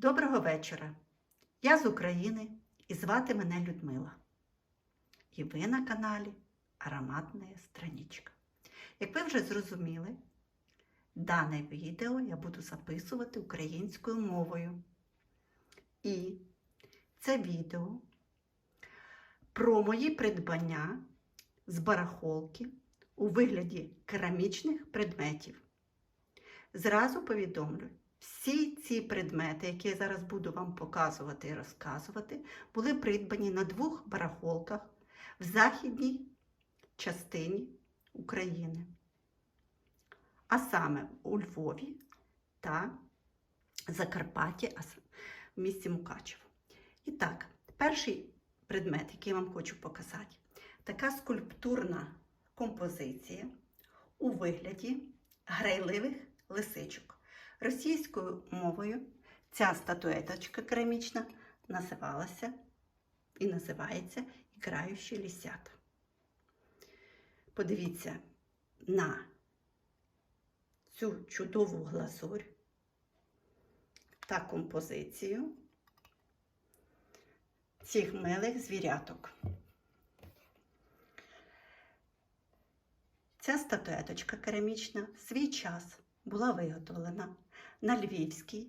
Доброго вечора. Я з України і звати мене Людмила. І ви на каналі Ароматна Страничка. Як ви вже зрозуміли, дане відео я буду записувати українською мовою. І це відео про мої придбання з барахолки у вигляді керамічних предметів. Зразу повідомлю, всі ці предмети, які я зараз буду вам показувати і розказувати, були придбані на двох барахолках в західній частині України, а саме у Львові та Закарпатті, в місті Мукачево. І так, перший предмет, який я вам хочу показати, така скульптурна композиція у вигляді грайливих лисичок. Російською мовою ця статуеточка керамічна називалася і називається Іграючі лісята. Подивіться на цю чудову глазурь та композицію цих милих звіряток. Ця статуеточка керамічна в свій час була виготовлена на Львівській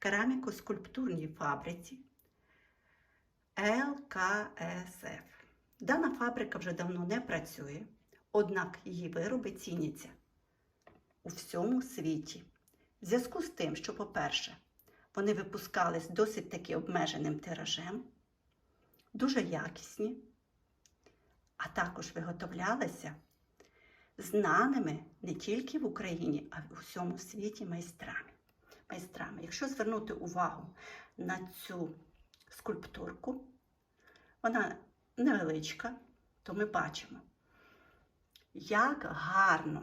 кераміко-скульптурній фабриці ЛКСФ. Дана фабрика вже давно не працює, однак її вироби ціняться у всьому світі. В зв'язку з тим, що, по-перше, вони випускались досить таки обмеженим тиражем, дуже якісні, а також виготовлялися знаними не тільки в Україні, а й у всьому світі майстрами. Майстрами. Якщо звернути увагу на цю скульптурку, вона невеличка, то ми бачимо, як гарно,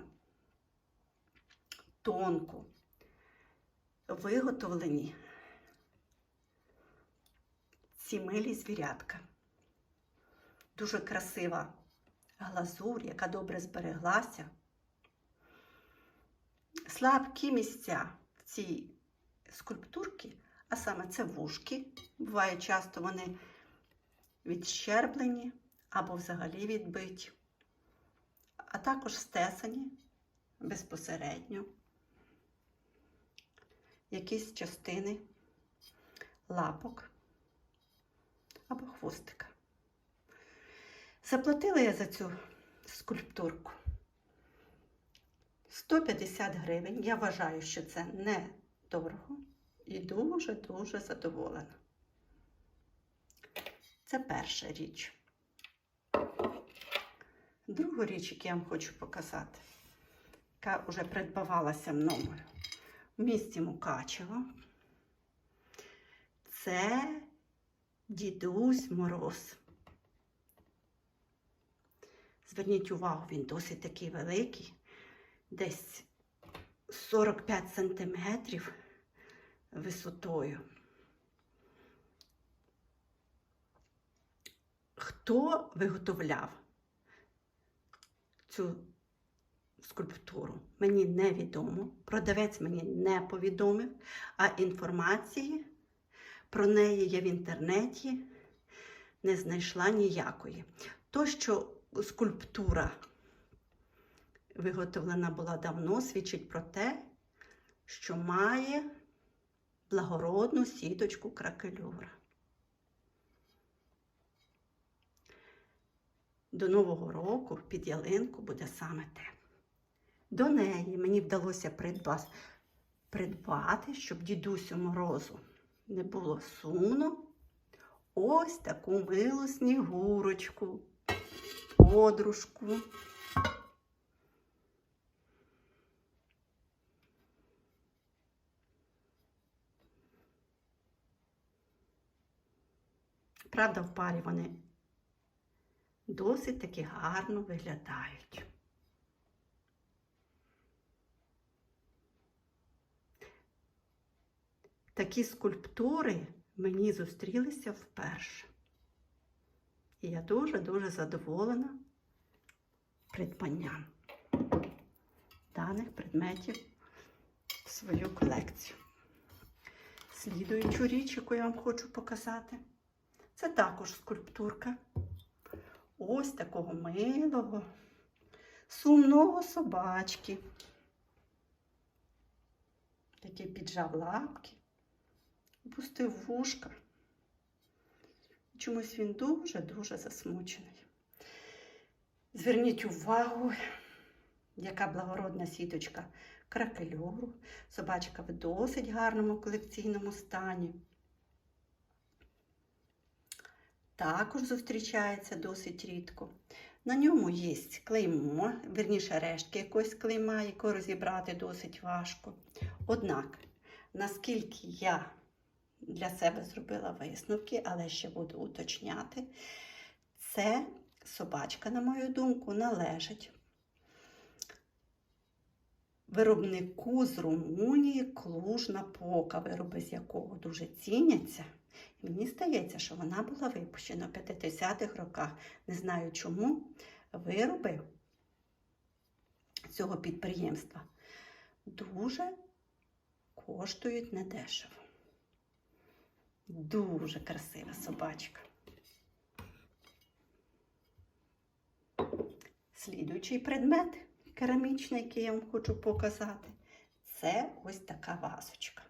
тонко виготовлені ці милі звірятка. Дуже красива глазурь, яка добре збереглася. Слабкі місця в цій скульптурці, а саме це вушки. Буває часто вони відщерблені або взагалі відбиті, а також стесані безпосередньо якісь частини лапок або хвостика. Заплатила я за цю скульптурку 150 гривень. Я вважаю, що це не дорого і дуже-дуже задоволена. Це перша річ. Другу річ, яку я вам хочу показати, яка вже придбавалася мною в місті Мукачево, це дідусь Мороз. Зверніть увагу, він досить такий великий, десь 45 сантиметрів висотою. Хто виготовляв цю скульптуру? Мені невідомо. Продавець мені не повідомив, а інформації про неї я в інтернеті не знайшла ніякої. То, що скульптура виготовлена була давно, свідчить про те, що має благородну сіточку кракелюра. До Нового року під ялинку буде саме те. До неї мені вдалося придбати, придбати, щоб дідусю морозу не було сумно, ось таку милу снігурочку подружку. Правда, в парі вони досить таки гарно виглядають. Такі скульптури мені зустрілися вперше. І я дуже-дуже задоволена придбанням даних предметів в свою колекцію. Слідуючу річ, яку я вам хочу показати, це також скульптурка. Ось такого милого, сумного собачки. Такий піджав лапки, опустив вушка. Чомусь він дуже-дуже засмучений. Зверніть увагу, яка благородна сіточка кракельору. Собачка в досить гарному колекційному стані. Також зустрічається досить рідко. На ньому є клеймо, верніше рештки якогось клейма, яку розібрати досить важко. Однак, наскільки я для себе зробила висновки, але ще буду уточняти, це собачка, на мою думку, належить виробнику з Румунії Клужна Пока, вироби з якого дуже ціняться. Мені здається, що вона була випущена в 50-х роках. Не знаю чому вироби цього підприємства дуже коштують недешево. Дуже красива собачка. Слідуючий предмет керамічний, який я вам хочу показати, це ось така вазочка.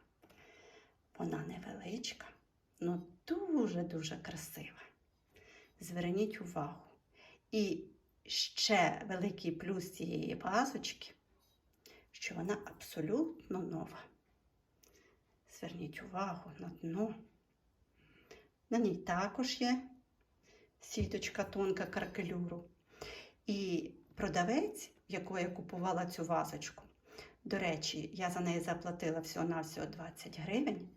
Вона невеличка, але дуже-дуже красива. Зверніть увагу. І ще великий плюс цієї вазочки, що вона абсолютно нова. Зверніть увагу на дно. На ній також є сіточка тонка каркелюру. І продавець, в якого я купувала цю вазочку, до речі, я за неї заплатила всього-навсього 20 гривень.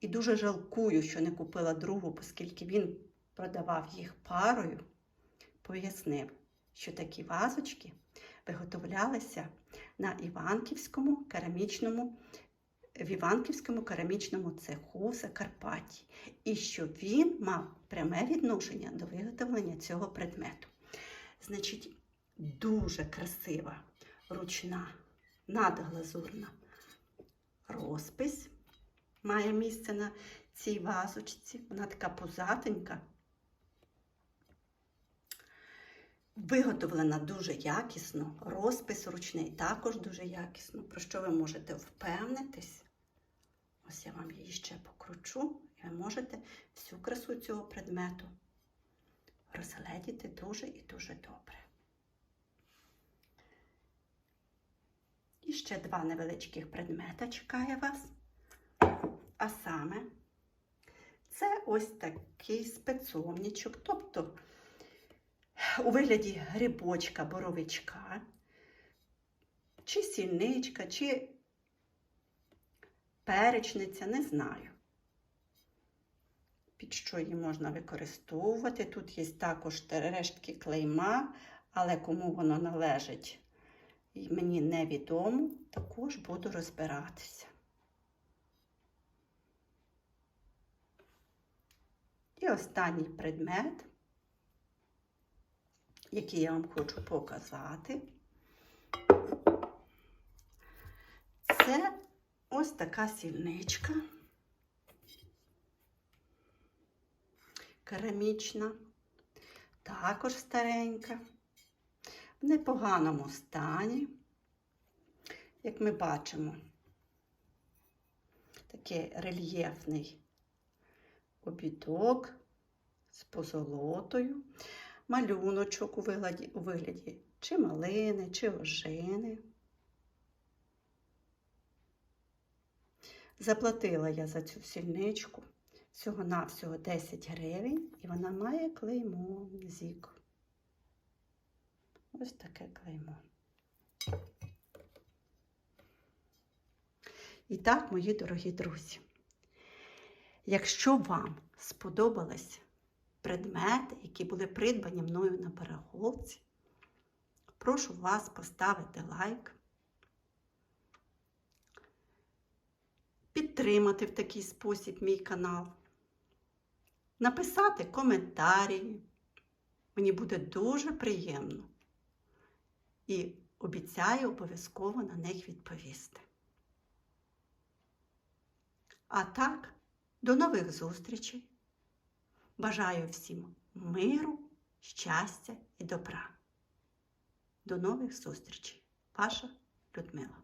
І дуже жалкую, що не купила другу, оскільки він продавав їх парою, пояснив, що такі вазочки виготовлялися на Іванківському керамічному в Іванківському керамічному цеху Закарпатті, і що він мав пряме відношення до виготовлення цього предмету. Значить, дуже красива ручна надглазурна розпись має місце на цій вазочці. Вона така позатенька. Виготовлена дуже якісно, розпис ручний також дуже якісно, про що ви можете впевнитись. Ось я вам її ще покручу, і ви можете всю красу цього предмету розгледіти дуже і дуже добре. І ще два невеличких предмета чекає вас. А саме, це ось такий спецовнічок, тобто у вигляді грибочка, боровичка, чи сільничка, чи перечниця, не знаю. Під що її можна використовувати. Тут є також рештки клейма, але кому воно належить, мені невідомо, також буду розбиратися. І останній предмет, який я вам хочу показати, це ось така сільничка, керамічна, також старенька, в непоганому стані, як ми бачимо, такий рельєфний обідок з позолотою, малюночок у вигляді, у вигляді чи малини, чи ожини. Заплатила я за цю сільничку всього-навсього 10 гривень, і вона має клеймо зік. Ось таке клеймо. І так, мої дорогі друзі. Якщо вам сподобались предмети, які були придбані мною на переголці, прошу вас поставити лайк, підтримати в такий спосіб мій канал, написати коментарі. Мені буде дуже приємно і обіцяю обов'язково на них відповісти. А так, до нових зустрічей. Бажаю всім миру, щастя і добра. До нових зустрічей. Ваша Людмила.